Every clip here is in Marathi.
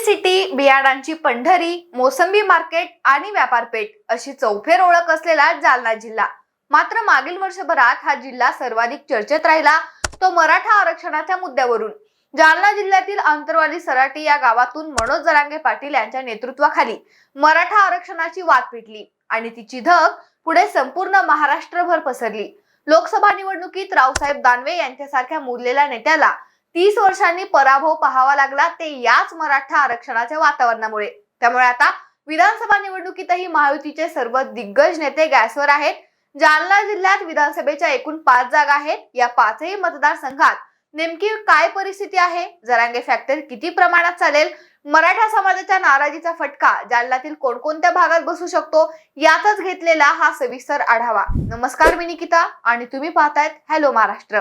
सिटी बियाणांची पंढरी मोसंबी मार्केट आणि व्यापारपेठ अशी चौफेर ओळख असलेला जालना जिल्हा. मात्र मागील वर्षभरात हा जिल्हा सर्वाधिक चर्चेत राहिला. तो मराठा आरक्षणाच्या मुद्द्यावरून. जालना जिल्ह्यातील अंतरवाली सराटी या गावातून मनोज जरांगे पाटील यांच्या नेतृत्वाखाली मराठा आरक्षणाची वाद पेटली आणि तिची धग पुढे संपूर्ण महाराष्ट्रभर पसरली. लोकसभा निवडणुकीत रावसाहेब दानवे यांच्यासारख्या मुरलेल्या नेत्याला तीस वर्षांनी पराभव पाहावा लागला ते याच मराठा आरक्षणाच्या वातावरणामुळे. त्यामुळे आता विधानसभा निवडणुकीतही महायुतीचे सर्व दिग्गज नेते गॅसवर आहेत. जालना जिल्ह्यात विधानसभेच्या एकूण पाच जागा आहेत. या पाचही मतदारसंघात नेमकी काय परिस्थिती आहे? जरांगे फॅक्टर किती प्रमाणात चालेल? मराठा समाजाच्या नाराजीचा फटका जालन्यातील कोणकोणत्या भागात बसू शकतो? यातच घेतलेला हा सविस्तर आढावा. नमस्कार मी निकिता आणि तुम्ही पाहतायत हॅलो महाराष्ट्र.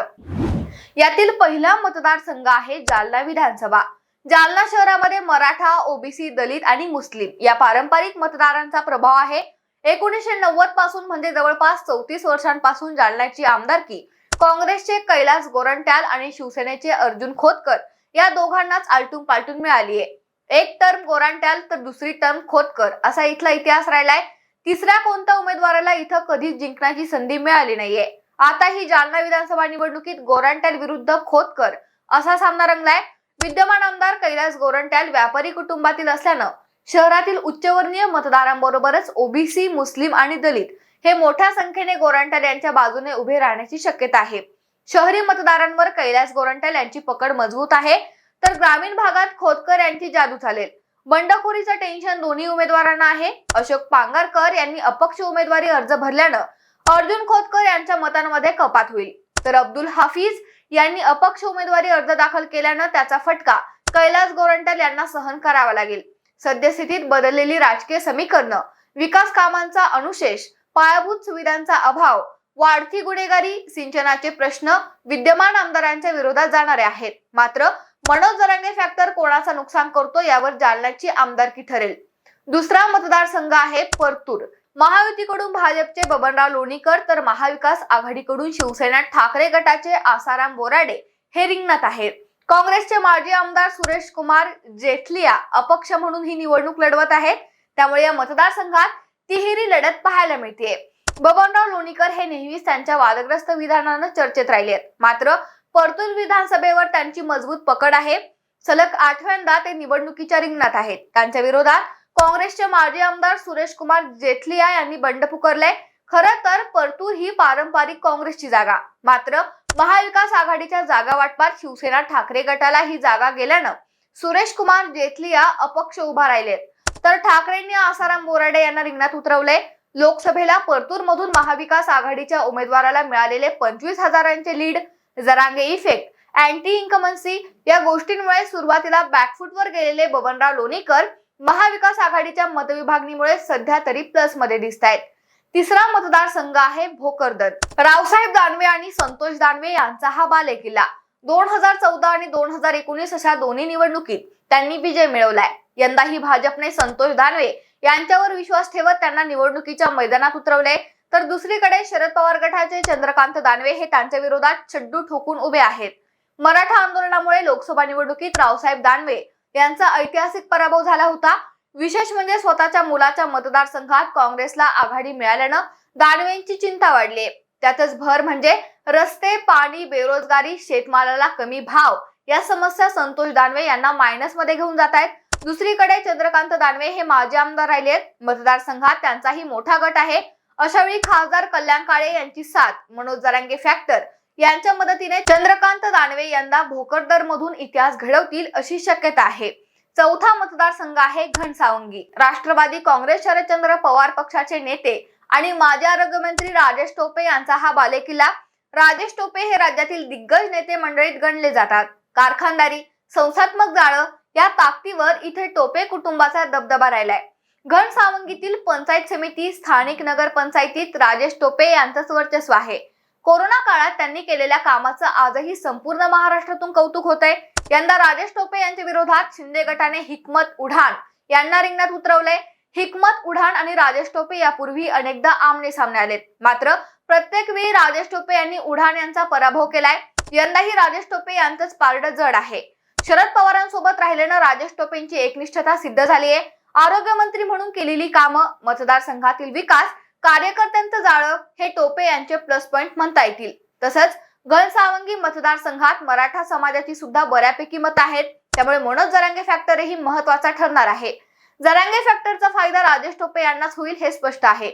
यातील पहिला मतदारसंघ आहे जालना विधानसभा. जालना शहरामध्ये मराठा ओबीसी दलित आणि मुस्लिम या पारंपरिक मतदारांचा प्रभाव आहे. एकोणीसशे नव्वदपासून म्हणजे जवळपास चौतीस वर्षांपासून जालन्याची आमदारकी काँग्रेसचे कैलास गोरंट्याल आणि शिवसेनेचे अर्जुन खोतकर या दोघांनाच आलटून पालटून मिळाली आहे. एक टर्म गोरांट्याल तर दुसरी टर्म खोतकर असा इथला इतिहास राहिलाय. तिसऱ्या कोणत्या उमेदवाराला इथं कधीच जिंकण्याची संधी मिळाली नाहीये. आता ही जालना विधानसभा निवडणुकीत गोरंट्याल विरुद्ध खोतकर असा सामना रंगलाय. विद्यमान आमदार कैलास गोरंट्याल व्यापारी कुटुंबातील असल्यानं शहरातील उच्चवर्णीय मतदारांबरोबरच ओबीसी मुस्लिम आणि दलित हे मोठ्या संख्येने गोरंट्याल यांच्या बाजूने उभे राहण्याची शक्यता आहे. शहरी मतदारांवर कैलास गोरंट्याल यांची पकड मजबूत आहे. तर ग्रामीण भागात खोतकर यांची जादू चालेल. बंडखोरीचं टेन्शन दोन्ही उमेदवारांना आहे. अशोक पांगरकर यांनी अपक्ष उमेदवारी अर्ज भरल्यानं अर्जुन खोतकर यांच्या मतांमध्ये कपात होईल. तर अब्दुल हाफिज यांनी अपक्ष उमेदवारी अर्ज दाखल केल्यानं त्याचा फटका कैलास गोरंट्याल यांना सहन करावा लागेल. सद्यस्थितीत बदललेली राजकीय समीकरणं विकास कामांचा अनुशेष पायाभूत सुविधांचा अभाव वाढती गुन्हेगारी सिंचनाचे प्रश्न विद्यमान आमदारांच्या विरोधात जाणारे आहेत. मात्र मनोज जरांगे फॅक्टर कोणाचा नुकसान करतो यावर जालन्याची आमदारकी ठरेल. दुसरा मतदारसंघ आहे परतूर. महायुतीकडून भाजपचे बबनराव लोणीकर तर महाविकास आघाडीकडून शिवसेना ठाकरे गटाचे आसाराम बोराडे हे रिंगणात आहेत. काँग्रेसचे माजी आमदार सुरेश कुमार जेठलिया अपक्ष म्हणून ही निवडणूक लढवत आहेत. त्यामुळे या मतदारसंघात तिहेरी लढत पाहायला मिळते बबनराव लोणीकर हे नेहमीच त्यांच्या वादग्रस्त विधानानं चर्चेत राहिले मात्र परतूर विधानसभेवर त्यांची मजबूत पकड आहे. सलग आठव्यांदा ते निवडणुकीच्या रिंगणात आहेत. त्यांच्या विरोधात काँग्रेसचे माजी आमदार सुरेश कुमार जेठलिया यांनी बंड पुकारलंय. खरं तर परतूर ही पारंपरिक काँग्रेसची जागा. मात्र महाविकास आघाडीच्या जागा वाटपात शिवसेना ठाकरे गटाला ही जागा गेल्यानं सुरेश कुमार जेठलिया अपक्ष उभा राहिलेत. तर ठाकरेंनी आसाराम बोराडे यांना रिंगणात उतरवले लोकसभेला परतूर मधून महाविकास आघाडीच्या उमेदवाराला मिळालेले पंचवीस हजारांचे lead Jarange effect anti incumbency या गोष्टींमुळे सुरुवातीला बॅकफुटवर गेलेले बबनराव लोणीकर महाविकास आघाडीच्या मतविभागणीमुळे सध्या तरी प्लसमध्ये दिसत आहेत तिसरा मतदारसंघ आहे भोकरदन रावसाहेब दानवे आणि संतोष दानवे यांचा हा बालेकिल्ला. दोन हजार चौदा आणि दोन हजार एकोणीस अशा दोन्ही निवडणुकीत त्यांनी विजय मिळवलाय. यंदाही भाजपने संतोष दानवे यांच्यावर विश्वास ठेवत त्यांना निवडणुकीच्या मैदानात उतरवले तर दुसरीकडे शरद पवार गटाचे चंद्रकांत दानवे हे त्यांच्या विरोधात छड्डू ठोकून उभे आहेत. मराठा आंदोलनामुळे लोकसभा निवडणुकीत रावसाहेब दानवे यांचा ऐतिहासिक पराभव झाला होता. विशेष म्हणजे स्वतःच्या मुलाच्या मतदारसंघात काँग्रेसला आघाडी मिळाल्यानं दानवेंची चिंता वाढली. त्यातच भर म्हणजे रस्ते पाणी बेरोजगारी शेतमालाला कमी भाव या समस्या संतोष दानवे यांना मायनसमध्ये घेऊन जात आहेत. दुसरीकडे चंद्रकांत दानवे हे माजी आमदार राहिले मतदारसंघात त्यांचाही मोठा गट आहे. अशावेळी खासदार कल्याण काळे यांची साथ मनोज जरांगे फॅक्टर यांच्या मदतीने चंद्रकांत दानवे यंदा भोकरदर मधून इतिहास घडवतील अशी शक्यता आहे. चौथा मतदारसंघ आहे घनसावंगी. राष्ट्रवादी काँग्रेस शरदचंद्र पवार पक्षाचे नेते आणि माजी आरोग्यमंत्री राजेश टोपे यांचा हा बालेकिल्ला. राजेश टोपे हे राज्यातील दिग्गज नेते मंडळीत गणले जातात. कारखानदारी संस्थात्मक जाळं या ताकदीवर इथे टोपे कुटुंबाचा दबदबा राहिलाय. घनसावंगीतील पंचायत समिती स्थानिक नगर पंचायतीत राजेश टोपे यांचंच वर्चस्व आहे. कोरोना काळात त्यांनी केलेल्या कामाचं आजही संपूर्ण महाराष्ट्रातून कौतुक होत आहे यंदा राजेश टोपे यांच्या विरोधात शिंदे गटाने हिकमत उढान यांना रिंगणात उतरवले हिकमत उढाण आणि राजेश टोपे यापूर्वी अनेकदा आमने सामने आलेत. मात्र प्रत्येक वेळी राजेश टोपे यांनी उढाण यांचा पराभव केलाय. यंदाही राजेश टोपे यांचंच पारड जड आहे. शरद पवारांसोबत राहिल्यानं राजेश टोपेंची एकनिष्ठता सिद्ध झाली आहे आरोग्यमंत्री म्हणून केलेली कामं मतदारसंघातील विकास कार्यकर्त्यांचं जाळं हे टोपे यांचे प्लस पॉइंट म्हणता येतील. तसंच घनसावंगी मतदारसंघात मराठा समाजाची सुद्धा बऱ्यापैकी मत आहेत. त्यामुळे मनोज जरांगे फॅक्टर ही महत्त्वाचा ठरणार आहे. जरांगे फॅक्टरचा फायदा राजेश टोपे यांनाच होईल हे स्पष्ट आहे.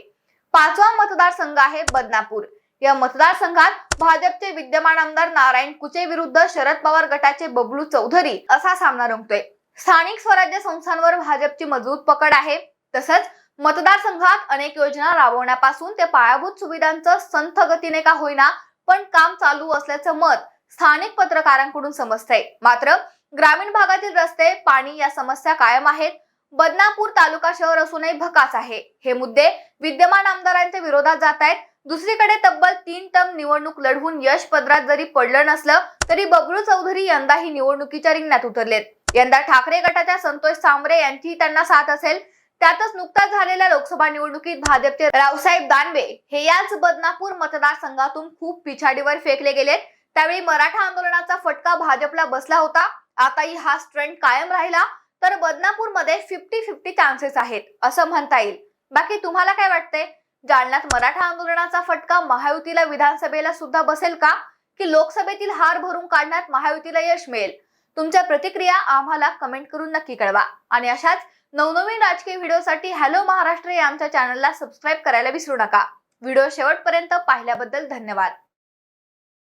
पाचवा मतदारसंघ आहे बदनापूर. या मतदारसंघात भाजपचे विद्यमान आमदार नारायण कुचे विरुद्ध शरद पवार गटाचे बबलू चौधरी असा सामना रंगतोय. स्थानिक स्वराज्य संस्थांवर भाजपची मजबूत पकड आहे. तसंच मतदारसंघात अनेक योजना राबवण्यापासून ते पायाभूत सुविधांचं संथ गतीने का होईना पण काम चालू असल्याचं मत स्थानिक पत्रकारांकडून समजतंय. मात्र ग्रामीण भागातील रस्ते पाणी या समस्या कायम आहेत. बदनापूर तालुका शहर असूनही भकास आहे. हे मुद्दे विद्यमान आमदारांच्या विरोधात जात आहेत. दुसरीकडे तब्बल तीन टर्म निवडणूक लढवून यश पदरात जरी पडलं नसलं तरी बबलू चौधरी यंदाही निवडणुकीच्या रिंगणात उतरलेत. यंदा ठाकरे गटाच्या संतोष सांबरे यांची त्यांना साथ असेल. त्यातच नुकताच झालेल्या लोकसभा निवडणुकीत भाजपचे रावसाहेब दानवे हे याच बदनापूर मतदारसंघातून खूप पिछाडीवर फेकले गेलेत. त्यावेळी मराठा आंदोलनाचा फटका भाजपला बसला होता. आताही हा ट्रेंड कायम राहिला. तर बदनापूरमध्ये फिफ्टी फिफ्टी चान्सेस आहेत असं म्हणता येईल. बाकी तुम्हाला काय वाटतंय? जालन्यात मराठा आंदोलनाचा फटका महायुतीला विधानसभेला सुद्धा बसेल का? की लोकसभेतील हार भरून काढण्यात महायुतीला यश मिळेल? तुमच्या प्रतिक्रिया आम्हाला कमेंट करून नक्की कळवा. आणि अशाच नवनवीन राजकीय व्हिडिओसाठी हॅलो महाराष्ट्र या आमच्या चॅनलला सबस्क्राईब करायला विसरू नका. व्हिडिओ शेवटपर्यंत पाहिल्याबद्दल धन्यवाद.